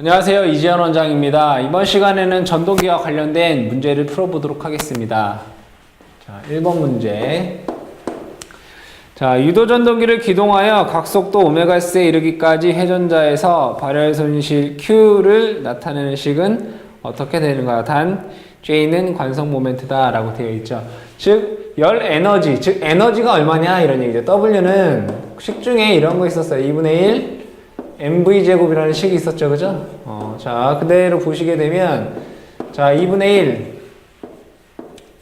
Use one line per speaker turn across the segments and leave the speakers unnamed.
안녕하세요. 이지현 원장입니다. 이번 시간에는 전동기와 관련된 문제를 풀어보도록 하겠습니다. 자, 1번 문제. 자, 유도 전동기를 기동하여 각속도 오메가-S에 이르기까지 회전자에서 발열 손실 Q를 나타내는 식은 어떻게 되는가? 단, J는 관성 모멘트다 라고 되어 있죠. 즉, 열 에너지, 즉, 에너지가 얼마냐? 이런 얘기죠. W는 식 중에 이런 거 있었어요. 2분의 1 mv 제곱이라는 식이 있었죠, 그죠? 어, 자 그대로 보시게 되면 자 2분의 1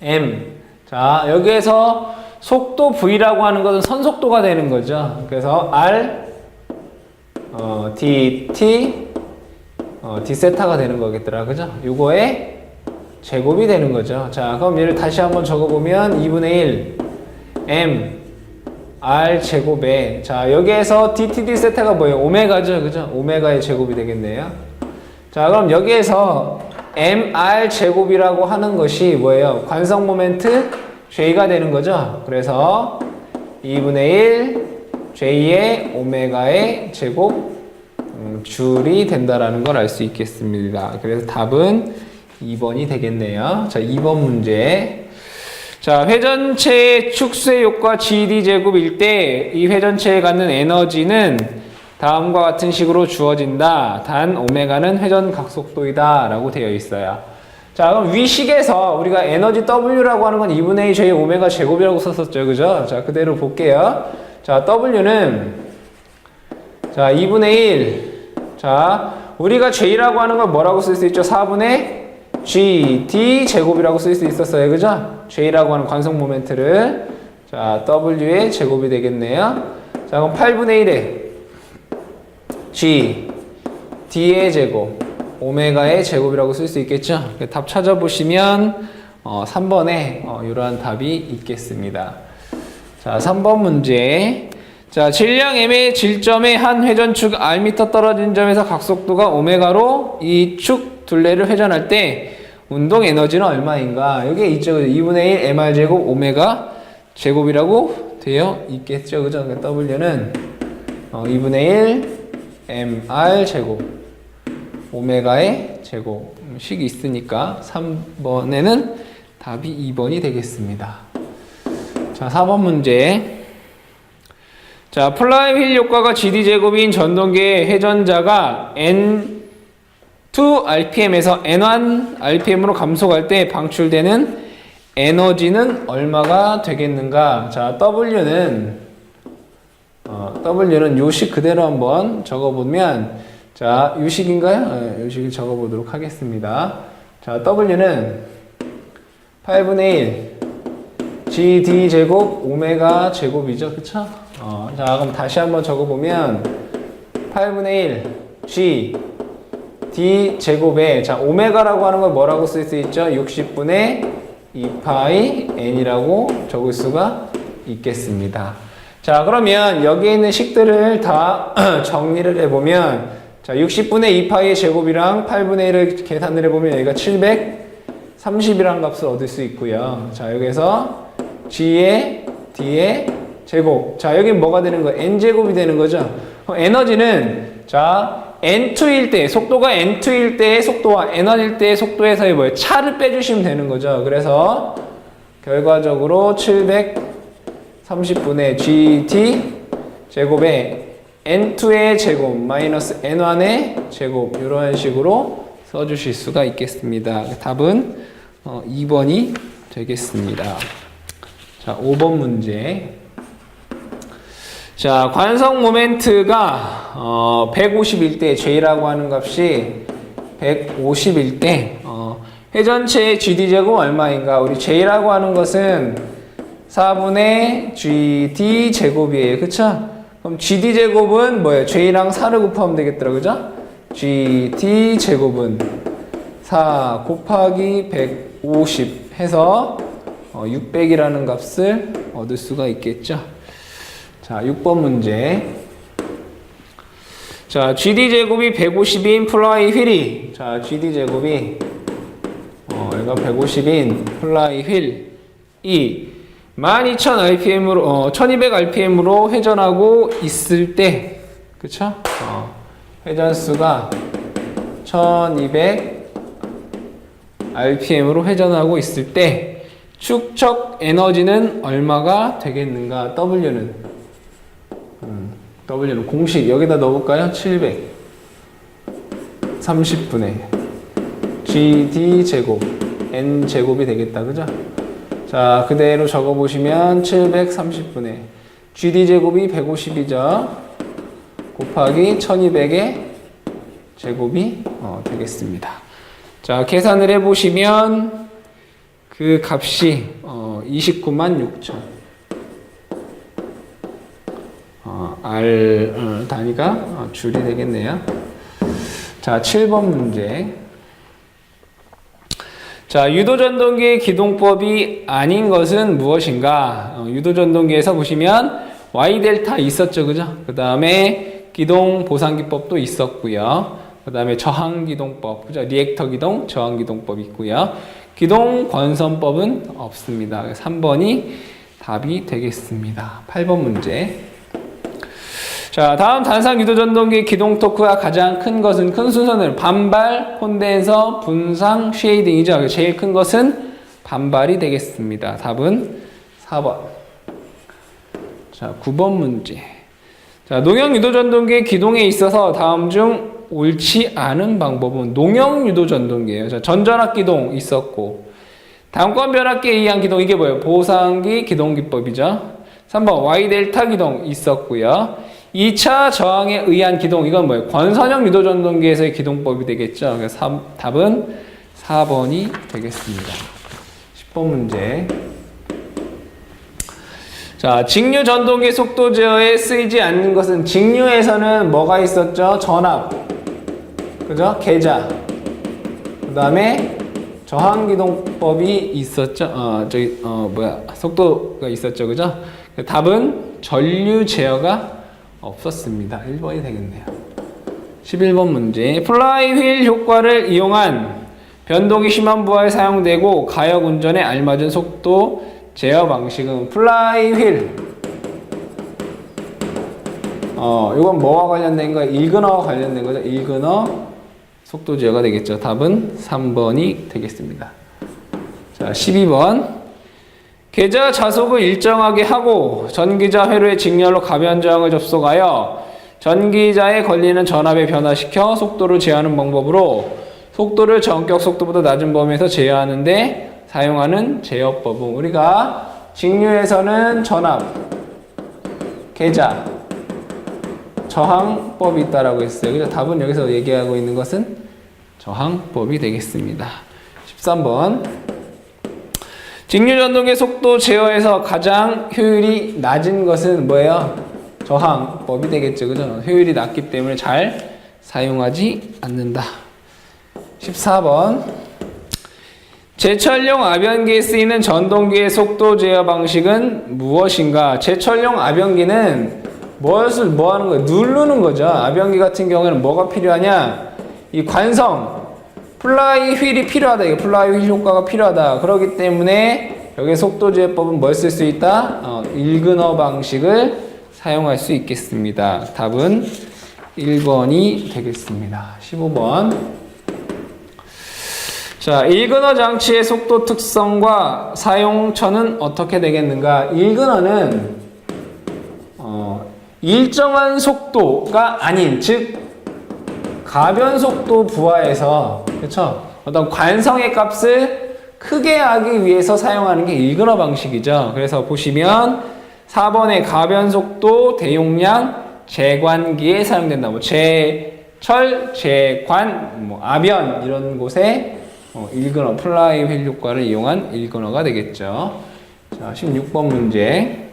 m 자 여기에서 속도 v라고 하는 것은 선속도가 되는 거죠. 그래서 r 어, d t 어, d 세타가 되는 거겠더라, 그죠? 요거의 제곱이 되는 거죠. 자 그럼 얘를 다시 한번 적어보면 2분의 1 m r 제곱에 자 여기에서 dtd 세타가 뭐예요? 오메가죠, 그죠? 오메가의 제곱이 되겠네요. 자 그럼 여기에서 mr 제곱이라고 하는 것이 뭐예요? 관성 모멘트 j가 되는 거죠. 그래서 2분의 1 j의 오메가의 제곱 음, 줄이 된다라는 걸 알 수 있겠습니다. 그래서 답은 2번이 되겠네요. 자 2번 문제. 자, 회전체의 축소의 효과 GD 제곱일 때 이 회전체에 갖는 에너지는 다음과 같은 식으로 주어진다. 단 오메가는 회전 각속도이다 라고 되어 있어요. 자, 그럼 위식에서 우리가 에너지 W라고 하는 건 2분의 2 J 오메가 제곱이라고 썼었죠. 그죠? 자, 그대로 볼게요. 자, W는 자, 2분의 1. 자, 우리가 J라고 하는 건 뭐라고 쓸 수 있죠? 4분의 G, D 제곱이라고 쓸 수 있었어요. 그죠? J라고 하는 관성 모멘트를. 자, W의 제곱이 되겠네요. 자, 그럼 8분의 1에 G, D의 제곱, 오메가의 제곱이라고 쓸 수 있겠죠? 답 찾아보시면, 어, 3번에, 어, 이러한 답이 있겠습니다. 자, 3번 문제. 자, 질량 M의 질점의 한 회전축 Rm 떨어진 점에서 각속도가 오메가로 이 축 둘레를 회전할 때 운동 에너지는 얼마인가? 이게 이쪽 2분의 1 mr 제곱 오메가 제곱이라고 되어 있겠죠. 그죠? 그러니까 W는 어, 2분의 1 mr 제곱 오메가의 제곱식이 있으니까 3번에는 답이 2번이 되겠습니다. 자, 4번 문제. 자, 플라이휠 효과가 GD 제곱인 전동계 회전자가 N 2rpm에서 n1 rpm으로 감속할 때 방출되는 에너지는 얼마가 되겠는가? 자, W는 어, W는 요식 그대로 한번 적어보면 자, 요식인가요? 어, 요식을 적어보도록 하겠습니다. 자, W는 8분의 1 GD 제곱 오메가 제곱이죠, 그쵸? 어, 자, 그럼 다시 한번 적어보면 8분의 1 G D 제곱에 자, 오메가라고 하는 걸 뭐라고 쓸 수 있죠? 60분의 2파이 N이라고 적을 수가 있겠습니다. 자, 그러면 여기에 있는 식들을 다 정리를 해보면 자, 60분의 2파이의 제곱이랑 8분의 1을 계산을 해보면 여기가 730이라는 값을 얻을 수 있고요. 자, 여기서 G의 D의 제곱. 자, 여기 뭐가 되는 거예요? N제곱이 되는 거죠. 에너지는, 자, N2일 때, 속도가 N2일 때의 속도와 N1일 때의 속도에서의 뭐예요? 차를 빼주시면 되는 거죠. 그래서, 결과적으로 730분의 GT 제곱에 N2의 제곱 마이너스 N1의 제곱 이런 식으로 써주실 수가 있겠습니다. 답은 어, 2번이 되겠습니다. 자, 5번 문제. 자, 관성 모멘트가 어, 150일 때 J라고 하는 값이 150일 때 어, 회전체의 GD 제곱 얼마인가? 우리 J라고 하는 것은 4분의 GD 제곱이에요. 그쵸? 그럼 GD 제곱은 뭐예요? J랑 4를 곱하면 되겠더라. 그죠? GD 제곱은 4 곱하기 150 해서 어, 600이라는 값을 얻을 수가 있겠죠. 자, 6번 문제. 자, GD 제곱이 150인 플라이 휠이 자, GD 제곱이 어, 얘가 150인 플라이 휠이 12,000rpm으로 어, 1200rpm으로 회전하고 있을 때 그쵸? 어, 회전수가 1200 RPM으로 회전하고 있을 때 축적 에너지는 얼마가 되겠는가? W는 음, W는 공식 여기다 넣어볼까요? 700 30분의 GD 제곱 N 제곱이 되겠다, 그죠? 자, 그대로 적어보시면 730분의 GD 제곱이 150이죠. 곱하기 1200의 제곱이 어, 되겠습니다. 자, 계산을 해보시면 그 값이 어, 29만 6천. 어, R 어, 단위가 어, 줄이 되겠네요. 자, 7번 문제. 자, 유도전동기의 기동법이 아닌 것은 무엇인가? 어, 유도전동기에서 보시면 Y 델타 있었죠, 그죠? 그 다음에 기동 보상기법도 있었고요. 그 다음에 저항기동법, 그죠? 리액터 기동, 저항기동법 있고요. 기동 권선법은 없습니다. 3번이 답이 되겠습니다. 8번 문제. 자, 다음 단상 유도 전동기 기동 토크가 가장 큰 것은 큰 순서는 반발, 콘덴서, 분상, 쉐이딩이죠. 제일 큰 것은 반발이 되겠습니다. 답은 4번. 자, 9번 문제. 자, 농형 유도 전동기의 기동에 있어서 다음 중 옳지 않은 방법은 농형 유도 전동기예요. 자, 전전압 기동 있었고 다음권 변압기에 의한 기동 이게 뭐예요? 보상기 기동 기법이죠. 3번 Y 델타 기동 있었고요. 2차 저항에 의한 기동 이건 뭐예요? 권선형 유도전동기에서의 기동법이 되겠죠. 그래서 3, 답은 4번이 되겠습니다. 10번 문제. 자, 직류 전동기 속도 제어에 쓰이지 않는 것은 직류에서는 뭐가 있었죠? 전압. 그죠? 계자. 그 다음에 저항기동법이 있었죠? 어, 저기, 어, 뭐야. 속도가 있었죠. 그죠? 답은 전류 제어가 없었습니다. 1번이 되겠네요. 11번 문제. 플라이 휠 효과를 이용한 변동이 심한 부하에 사용되고 가역 운전에 알맞은 속도 제어 방식은 플라이 휠. 어, 이건 뭐와 관련된 거야? 일근어와 관련된 거죠. 일근어 속도 제어가 되겠죠. 답은 3번이 되겠습니다. 자, 12번. 계좌 자속을 일정하게 하고 전기자 회로의 직렬로 가변 저항을 접속하여 전기자에 걸리는 전압에 변화시켜 속도를 제어하는 방법으로 속도를 전격 속도보다 낮은 범위에서 제어하는데 사용하는 제어법은 우리가 직류에서는 전압, 계좌, 저항법이 있다라고 했어요. 그래서 답은 여기서 얘기하고 있는 것은 저항법이 되겠습니다. 13번. 직류 전동의 속도 제어에서 가장 효율이 낮은 것은 뭐예요? 저항법이 되겠죠. 그죠? 효율이 낮기 때문에 잘 사용하지 않는다. 14번. 제철용 아변기에 쓰이는 전동기의 속도 제어 방식은 무엇인가? 제철용 아변기는 무엇을 뭐 하는 거예요? 누르는 거죠. 아변기 같은 경우에는 뭐가 필요하냐? 이 관성, 플라이 휠이 필요하다. 이게 플라이 휠 효과가 필요하다. 그렇기 때문에 여기 속도 제어법은 뭘 쓸 수 있다? 어, 일근어 방식을 사용할 수 있겠습니다. 답은 1번이 되겠습니다. 15번. 자, 일근어 장치의 속도 특성과 사용처는 어떻게 되겠는가? 일근어는 어, 일정한 속도가 아닌 즉 가변 속도 부하에서 그렇죠? 어떤 관성의 값을 크게 하기 위해서 사용하는 게 일근어 방식이죠. 그래서 보시면 4번의 가변 속도 대용량 재관기에 사용된다. 뭐 제철, 재관, 뭐 아변 이런 곳에 어, 일근어 플라이 휠 효과를 이용한 일근어가 되겠죠. 자, 16번 문제.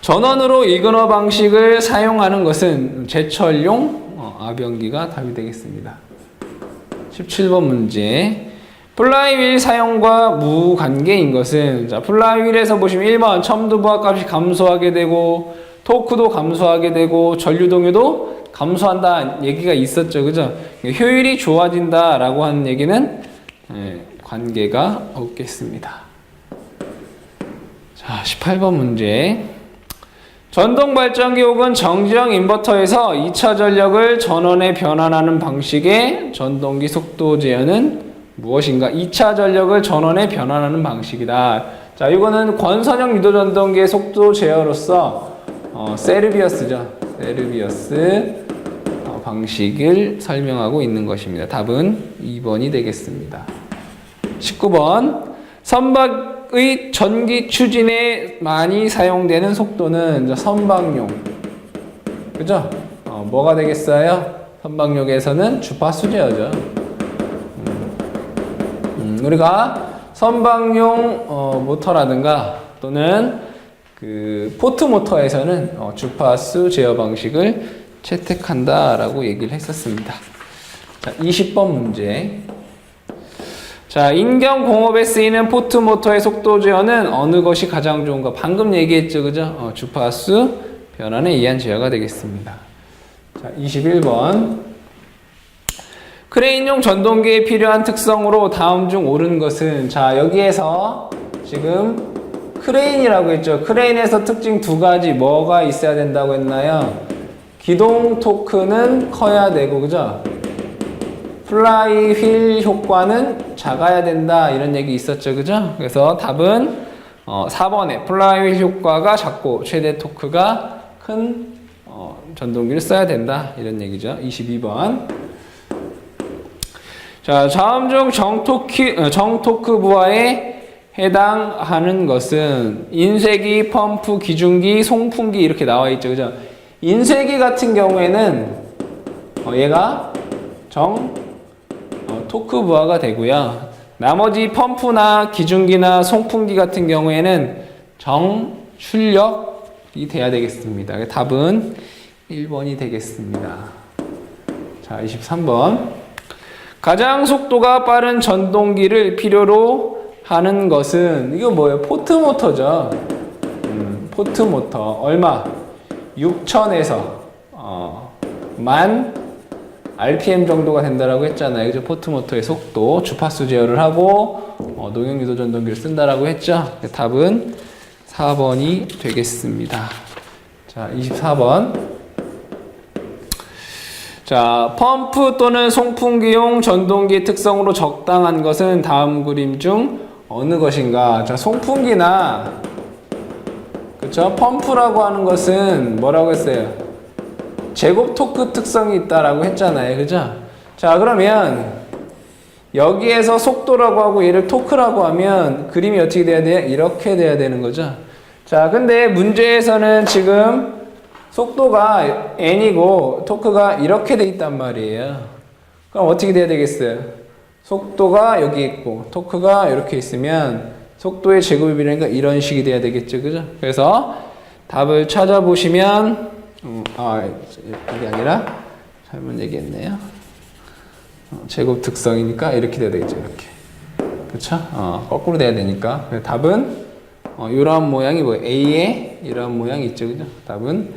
전원으로 일근어 방식을 사용하는 것은 제철용 어, 아변기가 답이 되겠습니다. 17번 문제. 플라이휠 사용과 무관계인 것은 자, 플라이휠에서 보시면 1번 첨두 부하값이 감소하게 되고 토크도 감소하게 되고 전류 동요도 감소한다 얘기가 있었죠. 그죠? 효율이 좋아진다 라고 하는 얘기는 예, 관계가 없겠습니다. 자, 18번 문제. 전동 발전기 혹은 정지형 인버터에서 2차 전력을 전원에 변환하는 방식의 전동기 속도 제어는 무엇인가? 2차 전력을 전원에 변환하는 방식이다. 자, 이거는 권선형 유도 전동기의 속도 제어로서 어, 세르비어스죠. 세르비어스 어, 방식을 설명하고 있는 것입니다. 답은 2번이 되겠습니다. 19번 선박 의 전기 추진에 많이 사용되는 속도는 선박용 그죠? 어, 뭐가 되겠어요? 선박용에서는 주파수 제어죠. 음, 음, 우리가 선박용 어, 모터라든가 또는 그 포트 모터에서는 어, 주파수 제어 방식을 채택한다라고 얘기를 했었습니다. 자, 20번 문제. 자, 인경 공업에 쓰이는 포트 모터의 속도 제어는 어느 것이 가장 좋은가? 방금 얘기했죠, 그죠? 어, 주파수 변환에 의한 제어가 되겠습니다. 자, 21번. 크레인용 전동기에 필요한 특성으로 다음 중 옳은 것은 자, 여기에서 지금 크레인이라고 했죠. 크레인에서 특징 두 가지 뭐가 있어야 된다고 했나요? 기동 토크는 커야 되고, 그죠? 플라이 휠 효과는 작아야 된다. 이런 얘기 있었죠. 그죠? 그래서 답은 어, 4번에 플라이 휠 효과가 작고 최대 토크가 큰 어, 전동기를 써야 된다. 이런 얘기죠. 22번. 자 다음 중 정토크, 어, 정토크 부하에 해당하는 것은 인쇄기, 펌프, 기중기, 송풍기 이렇게 나와 있죠. 그죠? 인쇄기 같은 경우에는 어, 얘가 정 어, 토크 부하가 되고요. 나머지 펌프나 기중기나 송풍기 같은 경우에는 정출력이 돼야 되겠습니다. 답은 1번이 되겠습니다. 자, 23번. 가장 속도가 빠른 전동기를 필요로 하는 것은 이거 뭐예요? 포트 모터죠. 음, 포트 모터 얼마? 6천에서 어, 만 RPM 정도가 된다라고 했잖아요. 그죠? 포트 모터의 속도, 주파수 제어를 하고 어, 농용 유도 전동기를 쓴다라고 했죠. 답은 4번이 되겠습니다. 자, 24번. 자, 펌프 또는 송풍기용 전동기 특성으로 적당한 것은 다음 그림 중 어느 것인가? 자, 송풍기나 그렇죠? 펌프라고 하는 것은 뭐라고 했어요? 제곱 토크 특성이 있다라고 했잖아요. 그죠? 자, 그러면 여기에서 속도라고 하고 얘를 토크라고 하면 그림이 어떻게 돼야 돼요? 이렇게 돼야 되는 거죠. 자, 근데 문제에서는 지금 속도가 n이고 토크가 이렇게 돼 있단 말이에요. 그럼 어떻게 돼야 되겠어요? 속도가 여기 있고 토크가 이렇게 있으면 속도의 제곱이라니까 이런 식이 돼야 되겠죠. 그죠? 그래서 답을 찾아보시면 음, 아, 이게 아니라 잘못 얘기했네요. 어, 제곱 특성이니까 이렇게 돼야 되겠죠. 이렇게. 그렇죠? 어, 거꾸로 돼야 되니까. 답은 어, 이러한 모양이 뭐 A의 이러한 모양이 있죠. 그죠? 답은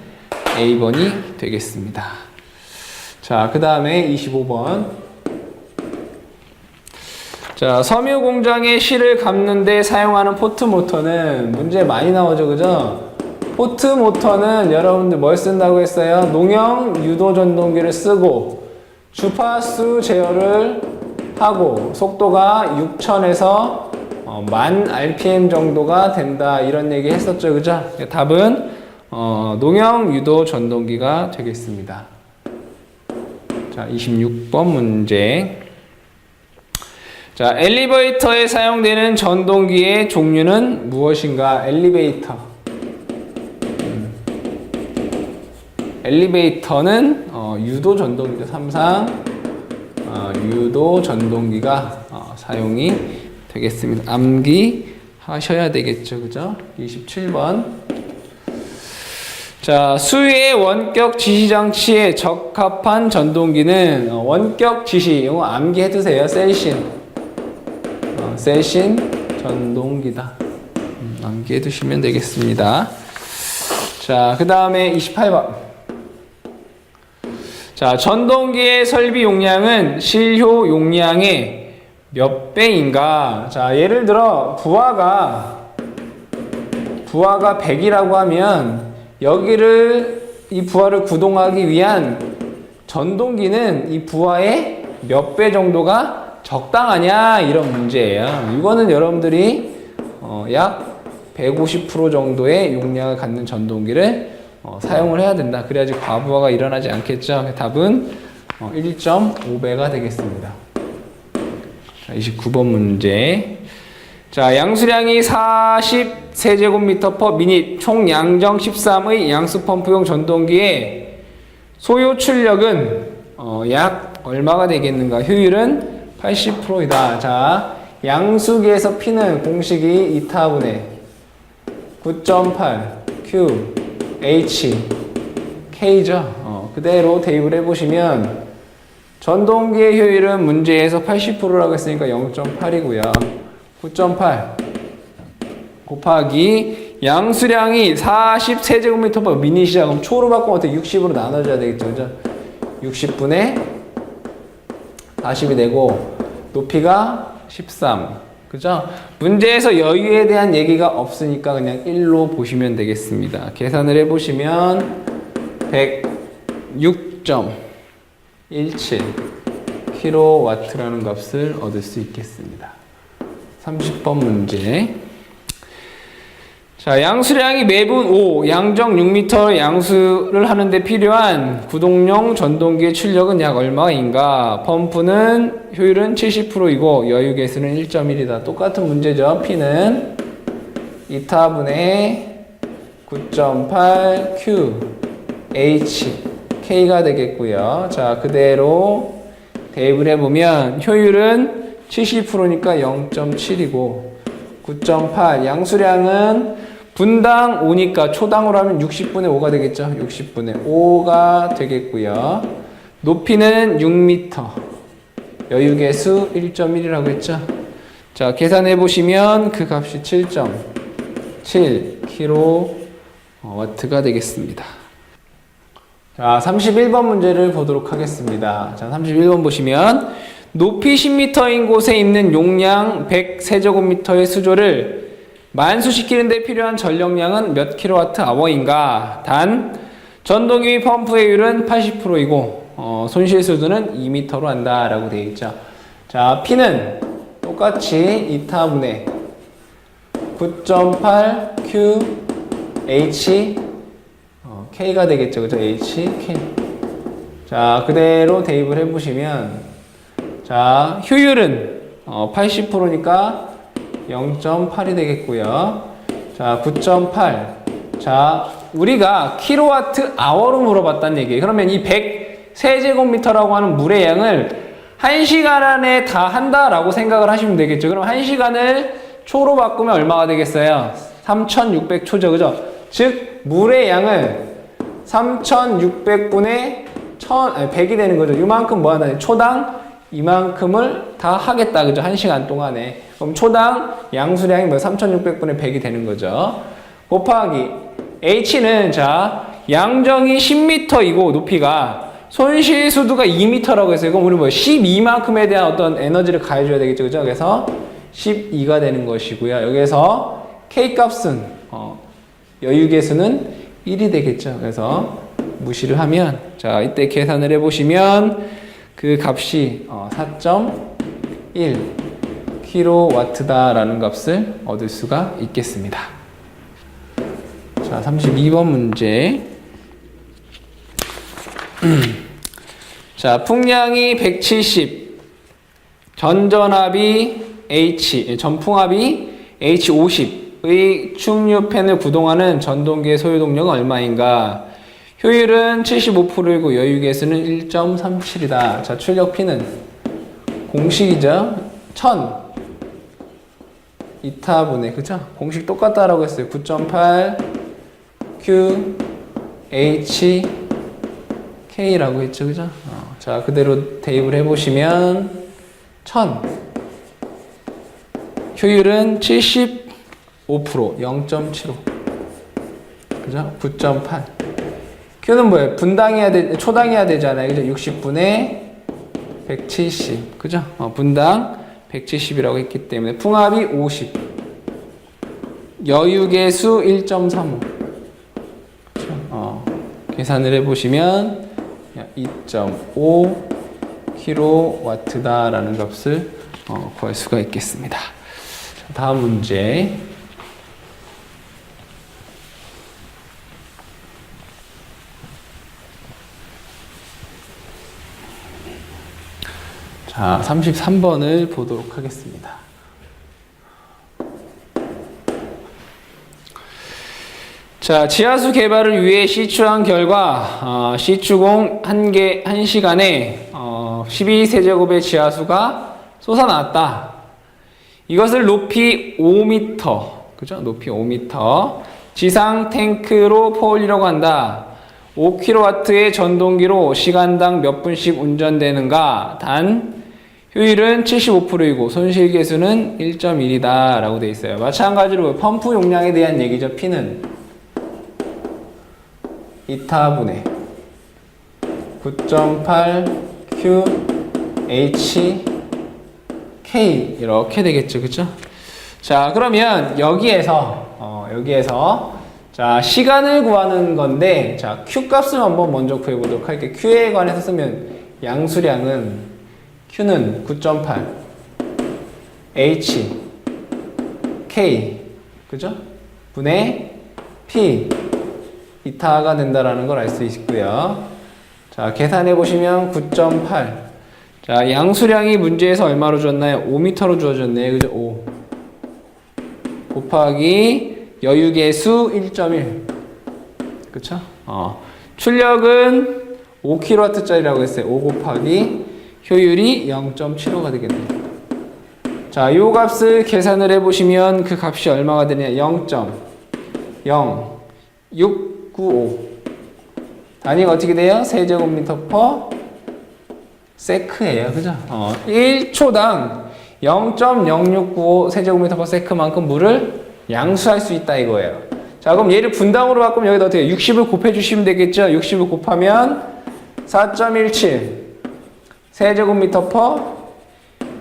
A번이 되겠습니다. 자, 그 다음에 25번. 자, 섬유 공장의 실을 감는데 사용하는 포트 모터는 문제 많이 나오죠. 그죠? 포트 모터는 여러분들 뭘 쓴다고 했어요? 농형 유도 전동기를 쓰고 주파수 제어를 하고 속도가 6000에서 어, 만 RPM 정도가 된다 이런 얘기 했었죠. 그죠? 답은 어, 농형 유도 전동기가 되겠습니다. 자 26번 문제. 자 엘리베이터에 사용되는 전동기의 종류는 무엇인가? 엘리베이터 엘리베이터는 어, 유도 전동기죠. 삼상 어, 유도 전동기가 어, 사용이 되겠습니다. 암기 하셔야 되겠죠. 그죠? 27번. 자, 수의 원격 지시 장치에 적합한 전동기는 어, 원격 지시, 이거 암기해 두세요. 셀신. 어, 셀신 전동기다. 음, 암기해 두시면 되겠습니다. 자, 그 다음에 28번. 자, 전동기의 설비 용량은 실효 용량의 몇 배인가? 자, 예를 들어 부하가 부하가 100이라고 하면 여기를 이 부하를 구동하기 위한 전동기는 이 부하의 몇 배 정도가 적당하냐 이런 문제예요. 이거는 여러분들이 어, 약 150% 정도의 용량을 갖는 전동기를 어, 사용을 해야 된다. 그래야지 과부하가 일어나지 않겠죠. 답은 어, 1.5배가 되겠습니다. 자, 29번 문제. 자, 양수량이 40세제곱미터 퍼 미닛 총 양정 13의 양수 펌프용 전동기의 소요 출력은 어, 약 얼마가 되겠는가? 효율은 80%이다. 자, 양수기에서 P는 공식이 2타분의 9.8 Q H K죠. 어, 그대로 대입을 해보시면 전동기의 효율은 문제에서 80%라고 했으니까 0.8이고요. 9.8 곱하기 양수량이 40세제곱미터 미닛이야. 그럼 초로 바꾸면 어떻게 60으로 나눠줘야 되겠죠. 그죠? 60분의 40이 되고 높이가 13. 그죠? 문제에서 여유에 대한 얘기가 없으니까 그냥 1로 보시면 되겠습니다. 계산을 해보시면 106.17 킬로와트라는 값을 얻을 수 있겠습니다. 30번 문제. 자, 양수량이 매분 5, 양정 6m 양수를 하는데 필요한 구동용 전동기의 출력은 약 얼마인가? 펌프는 효율은 70%이고 여유 개수는 1.1이다. 똑같은 문제죠. P는 2타분의 9.8 Q H K가 되겠고요. 자, 그대로 대입을 해보면 효율은 70%니까 0.7이고 9.8 양수량은 분당 5니까 초당으로 하면 60분의 5가 되겠죠. 60분의 5가 되겠고요. 높이는 6m. 여유계수 1.1이라고 했죠. 자, 계산해 보시면 그 값이 7.7 kW가 되겠습니다. 자, 31번 문제를 보도록 하겠습니다. 자, 31번 보시면 높이 10m인 곳에 있는 용량 100세제곱미터의 수조를 만수시키는데 필요한 전력량은 몇 킬로와트 아워인가? 단 전동기 펌프의 효율은 80%이고 어, 손실 수도는 2m로 한다라고 되어 있죠. 자, P는 똑같이 2타분의 9.8 Q H 어, K가 되겠죠. 그죠? H K. 자, 그대로 대입을 해 보시면 자, 효율은 어, 80%니까 0.8이 되겠고요. 자, 9.8. 자, 우리가 킬로와트 아워로 물어봤다는 얘기예요. 그러면 이 100세제곱미터라고 하는 물의 양을 1시간 안에 다 한다라고 생각을 하시면 되겠죠. 그럼 1시간을 초로 바꾸면 얼마가 되겠어요? 3600초죠. 그죠? 즉, 물의 양을 3600분의 1000, 아니, 100이 되는 거죠. 이만큼 뭐 하나, 초당 이만큼을 다 하겠다. 그죠? 1시간 동안에. 그럼 초당 양수량이 뭐 3600분의 100이 되는 거죠. 곱하기 H는 자, 양정이 10m이고 높이가 손실 수도가 2m라고 했어요. 그럼 우리 뭐 12만큼에 대한 어떤 에너지를 가해줘야 되겠죠. 그죠? 그래서 12가 되는 것이고요. 여기에서 K 값은, 어, 여유계수는 1이 되겠죠. 그래서 무시를 하면, 자, 이때 계산을 해보시면 그 값이 어, 4.1 킬로와트다라는 값을 얻을 수가 있겠습니다. 자, 32번 문제. 자, 풍량이 170, 전전압이 H, 전풍압이 H50의 충류팬을 구동하는 전동기의 소유 동력은 얼마인가? 효율은 75%이고 여유계수는 1.37이다. 자, 출력 P는 공식이죠. 1000 2타분의 그죠? 공식 똑같다라고 했어요. 9.8 Q H K라고 했죠. 그죠? 어, 자, 그대로 대입을 해 보시면 1000 효율은 75% 0.75 그죠? 9.8 Q는 뭐예요? 분당해야 되, 초당해야 되잖아요. 그죠? 60분의 170. 그죠? 어, 분당 170이라고 했기 때문에 풍압이 50. 여유계수 1.35. 그죠? 계산을 해보시면 2.5 킬로와트다라는 값을 어, 구할 수가 있겠습니다. 자, 다음 문제. 자, 33번을 보도록 하겠습니다. 자, 지하수 개발을 위해 시추한 결과 어, 시추공 한 개, 한 시간에 어, 12세제곱의 지하수가 솟아났다. 이것을 높이 5m, 그죠? 높이 5m 지상 탱크로 퍼올리려고 한다. 5kW의 전동기로 시간당 몇 분씩 운전되는가? 단 효율은 75%이고 손실 계수는 1.1이다 라고 되어 있어요. 마찬가지로 펌프 용량에 대한 얘기죠. P는 2타분의 9.8 Q H K 이렇게 되겠죠, 그죠? 자, 그러면 여기에서 어, 여기에서 자 시간을 구하는 건데 자 Q 값을 한번 먼저 구해보도록 할게요. Q에 관해서 쓰면 양수량은 Q는 9.8 H K 그죠? 분의 P 이타가 된다라는 걸 알 수 있고요. 자, 계산해 보시면 9.8. 자, 양수량이 문제에서 얼마로 주었나요? 5m로 주어졌네요. 그죠? 5. 곱하기 여유계수 1.1. 그쵸? 어. 출력은 5kW짜리라고 했어요. 5 곱하기 효율이 0.75가 되겠네요. 자, 요 값을 계산을 해 보시면 그 값이 얼마가 되냐? 0.0695. 단위가 어떻게 돼요? 세제곱미터 퍼 세크예요. 그죠? 어, 1초당 0.0695 세제곱미터 퍼 세크만큼 물을 양수할 수 있다 이거예요. 자, 그럼 얘를 분당으로 바꾸면 여기다 어떻게 60을 곱해 주시면 되겠죠? 60을 곱하면 4.17 세제곱미터 퍼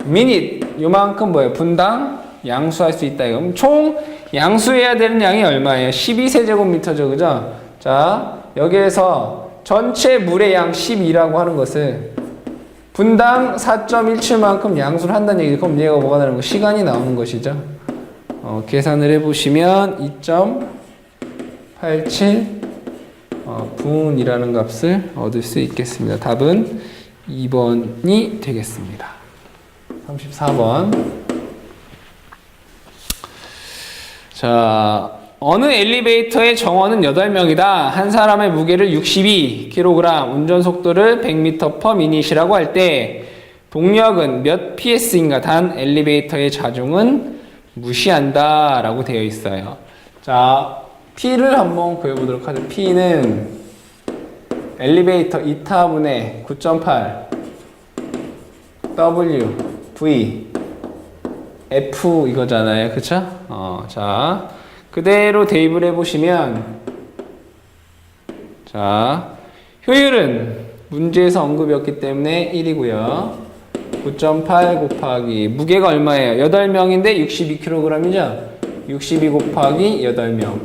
미닛 요만큼 뭐예요? 분당 양수할 수 있다. 그럼 총 양수해야 되는 양이 얼마예요? 12세제곱미터죠. 그죠? 자, 여기에서 전체 물의 양 12라고 하는 것을 분당 4.17만큼 양수를 한다는 얘기. 그럼 얘가 뭐가 나는 거? 시간이 나오는 것이죠. 어, 계산을 해보시면 2.87 어, 분이라는 값을 얻을 수 있겠습니다. 답은 2번이 되겠습니다. 34번. 자, 어느 엘리베이터의 정원은 8명이다. 한 사람의 무게를 62kg, 운전 속도를 100m per minut이라고 할 때 동력은 몇 PS인가? 단 엘리베이터의 자중은 무시한다. 라고 되어 있어요. 자, P를 한번 구해보도록 하죠. P는 엘리베이터 2타분의 9.8 W V F 이거잖아요. 그쵸? 어, 자, 그대로 대입을 해보시면, 자, 효율은 문제에서 언급이었기 때문에 1이고요. 9.8 곱하기, 무게가 얼마예요? 8명인데 62kg이죠? 62 곱하기 8명.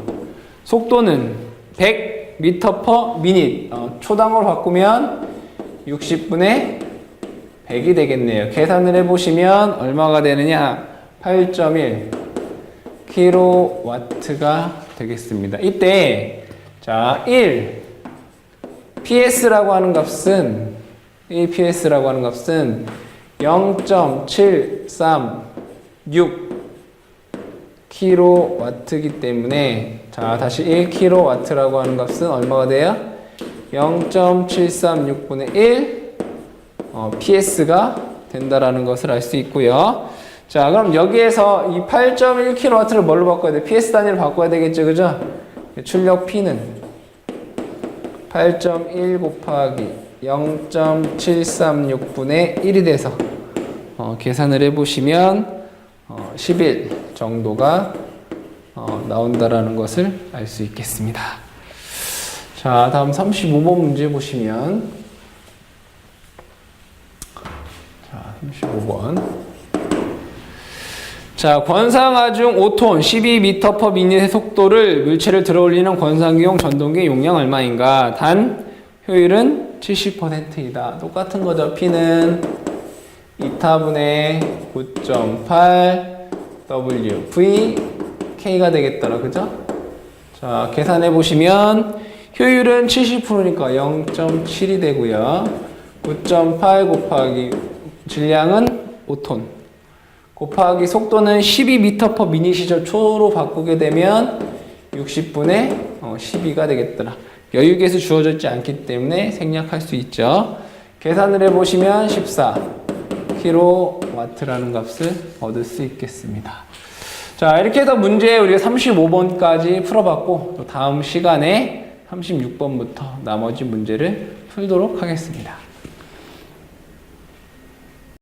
속도는 100m per minute. 어, 초당으로 바꾸면 60분의 100이 되겠네요. 계산을 해보시면 얼마가 되느냐? 8.1 킬로와트가 되겠습니다. 이때 자, 1 PS라고 하는 값은 1 PS라고 하는 값은 0.736 킬로와트이기 때문에 자, 다시 1 킬로와트라고 하는 값은 얼마가 돼요? 0.736분의 1 어, PS가 된다라는 것을 알 수 있고요. 자, 그럼 여기에서 이 8.1kW를 뭘로 바꿔야 돼? PS 단위로 바꿔야 되겠죠, 그죠? 출력 P는 8.1 곱하기 0.736분의 1이 돼서 어, 계산을 해보시면 어, 11 정도가 어, 나온다라는 것을 알 수 있겠습니다. 자, 다음 35번 문제 보시면 자, 35번. 자, 권상아중 5톤 12m 미닛의 속도를 물체를 들어올리는 권상기용 전동기 용량 얼마인가? 단 효율은 70%이다. 똑같은 거죠. P는 2타분의 9.8 W V K가 되겠더라. 그죠? 자, 계산해 보시면 효율은 70%니까 0.7이 되고요. 9.8 곱하기 질량은 5톤. 곱하기 속도는 12m per 미니 시절 초로 바꾸게 되면 60분의 12가 되겠더라. 여유계수 주어져 있지 않기 때문에 생략할 수 있죠. 계산을 해보시면 14 킬로와트라는 값을 얻을 수 있겠습니다. 자, 이렇게 해서 문제 우리가 35번까지 풀어봤고, 또 다음 시간에 36번부터 나머지 문제를 풀도록 하겠습니다.